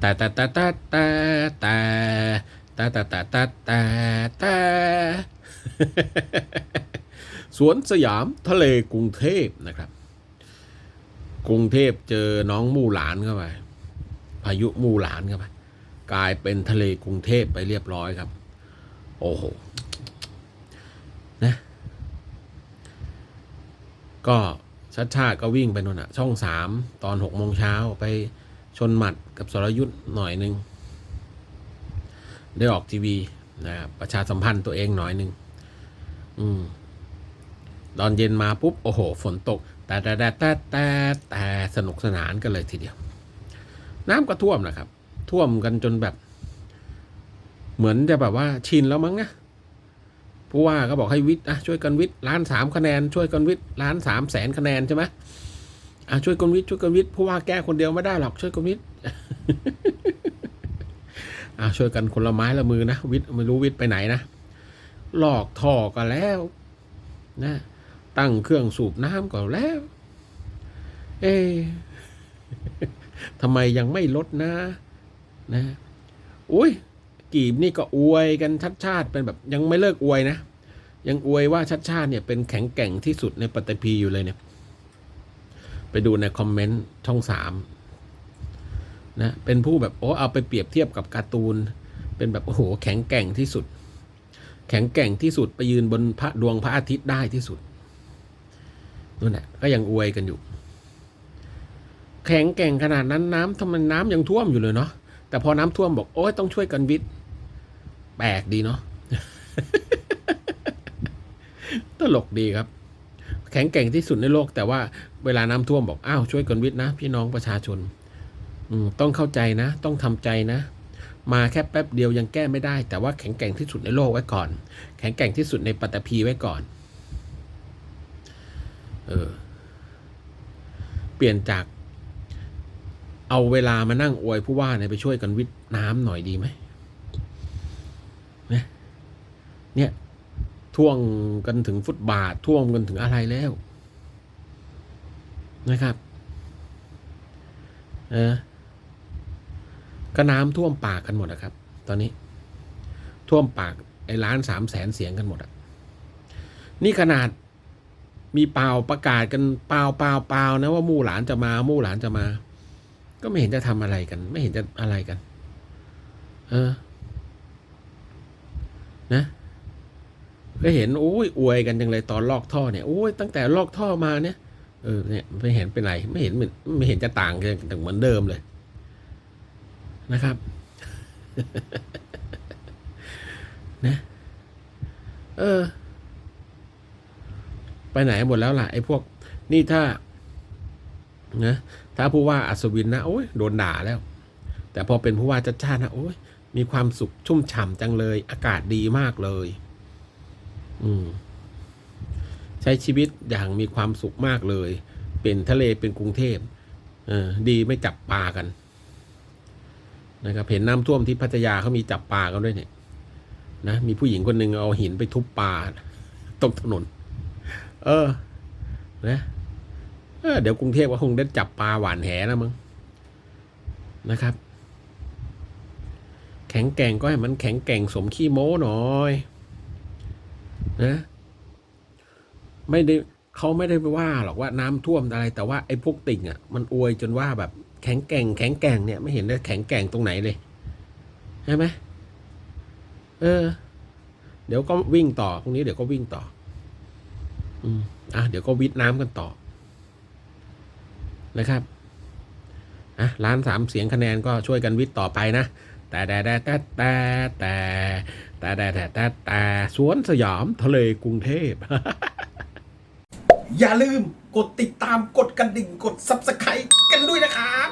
แต่แต่แต่แต่แต่แต่แต่แต่แต่แต่แต่แต่สวนสยามทะเลกรุงเทพนะครับ กรุงเทพเจอน้องมู่หลานเข้าไปพายุมู่หลานเข้าไปกลายเป็นทะเลกรุงเทพไปเรียบร้อยครับ โอ้โหนะก็ชัดชาติก็วิ่งไปนู่นอะช่องสามตอนหกโมงเช้าไป ชนหมัดกับสรยุทธ์หน่อยหนึ่งได้ออกทีวีนะครับประชาสัมพันธ์ตัวเองหน่อยหนึ่งอืมตอนเย็นมาปุ๊บ โอ้โห ฝนตก แต่แต่แต่แต่แต่แต่สนุกสนานกันเลยทีเดียว น้ำก็ท่วมนะครับ ท่วมกันจนแบบ เหมือนจะแบบว่าชินแล้วมั้งนะผู้ว่าก็บอกให้วิทย์อะช่วยกันวิทย์ล้านสามคะแนน ช่วยกันวิทย์ล้านสามแสนคะแนนใช่ไหม อะช่วยกนวิทย์ช่วยกนวิทย์ผู้ว่าแก้คนเดียวไม่ได้หรอกช่วยกนวิทย์อะช่วยกันคนละไม้ละมือนะวิทย์ไม่รู้วิทย์ไปไหนนะหลอกท่อกันแล้ว นะ ตั้งเครื่องสูบน้ำก่อนแล้ว เอ๊ทำไมยังไม่ลดนะ นะอุ้ยกีบนี่ก็อวยกันชัดชาติเป็นแบบยังไม่เลิกอวยนะ ยังอวยว่าชัดชาติเนี่ยเป็นแข็งแกร่งที่สุดในปฏิพีอยู่เลยเนี่ย ไปดูในคอมเมนต์ช่องสามนะเป็นผู้แบบโอ้เอาไปเปรียบเทียบกับการ์ตูน เป็นแบบโอ้โหแข็งแกร่งที่สุด แข็งแกร่งที่สุดไปยืนบนพระดวงพระอาทิตย์ได้ที่สุดนั่นแหละก็ยังอวยกันอยู่ แข็งแกร่งขนาดนั้นน้ำทำไมน้ำยังท่วมอยู่เลยเนาะแต่พอน้ำท่วมบอกโอ้ยต้องช่วยกันวิทย์แปลกดีเนาะตลกดีครับ ข็งแกร่งที่สุดในโลก แต่ว่าเวลาน้ำท่วมบอกอ้าวช่วยกันวิทย์นะ พี่น้องประชาชนอืต้องเข้าใจนะ ต้องทำใจนะ มาแค่แป๊บเดียวยังแก้ไม่ได้ แต่ว่าแข็งแกร่งที่สุดในโลกไว้ก่อน แข็งแกร่งที่สุดในปัตตภีไว้ก่อน เออ เปลี่ยนจาก เอาเวลามานั่งอวยผู้ว่าเนี่ยไปช่วยกันวิทย์น้ำหน่อยดีไหมเนี่ย ท่วงกันถึงฟุตบาทท่วงกันถึงอะไรแล้วนะครับเออก็น้ำท่วมปากกันหมดนะครับ ตอนนี้ ท่วมปากไอ้ล้านสามแสนเสียงกันหมดอะนี่ขนาดมีเปล่าประกาศกันเปล่าเปล่าเปล่านะว่ามู่หลานจะมา มู่หลานจะมา ก็ไม่เห็นจะทำอะไรกัน ไม่เห็นจะอะไรกัน เออ นะ ก็เห็นโอ้ยอวยกันจังเลยตอนลอกท่อเนี่ยโอ้ยตั้งแต่ลอกท่อมาเนี่ยเออเนี่ยไม่เห็นเป็นไรไม่เห็นเหมือนไม่เห็นจะต่างกันเหมือนเดิมเลยนะครับนะเออ ไปไหนหมดแล้วล่ะไอ้พวก นี่ถ้านะถ้าผู้ว่าอัศวินนะโอ้ยโดนด่าแล้ว แต่พอเป็นผู้ว่าจัดชาตินะโอ้ยมีความสุขชุ่มฉ่ำจังเลย อากาศดีมากเลย อืมใช้ชีวิตอย่างมีความสุขมากเลย เป็นทะเลเป็นกรุงเทพเออดีไม่จับปลากันนะครับเห็นน้ำท่วมที่พัทยาเขามีจับปลากันด้วยเนี่ยนะมีผู้หญิงคนหนึ่งเอาหินไปทุบปลาตรงถนน เออ นะเออเดี๋ยวกรุงเทพก็คงได้จับปลาหวานแหนะมั้งนะครับ แข็งแกร่งก็ให้มันแข็งแกร่งสมขี้โม้หน่อย นะ ไม่ได้เขาไม่ได้ไปว่าหรอกว่าน้ำท่วมอะไร แต่ว่าไอ้พวกติ่งอะมันอวยจนว่าแบบแข็งแกร่งแข็งแกร่งเนี่ยไม่เห็นได้แข็งแกร่งตรงไหนเลยใช่ไหมเออ เดี๋ยวก็วิ่งต่อพรุ่งนี้เดี๋ยวก็วิ่งต่อ อืมอะเดี๋ยวก็วิทน้ำกันต่อนะครับอะล้านสามเสียงคะแนนก็ช่วยกันวิทย์ต่อไปนะ แต่แต่แต่แต่แต่แต่แต่แต่แต่แต่สวนสยามทะเลกรุงเทพ อย่าลืมกดติดตามกดกระดิ่งกด subscribe กันด้วยนะครับ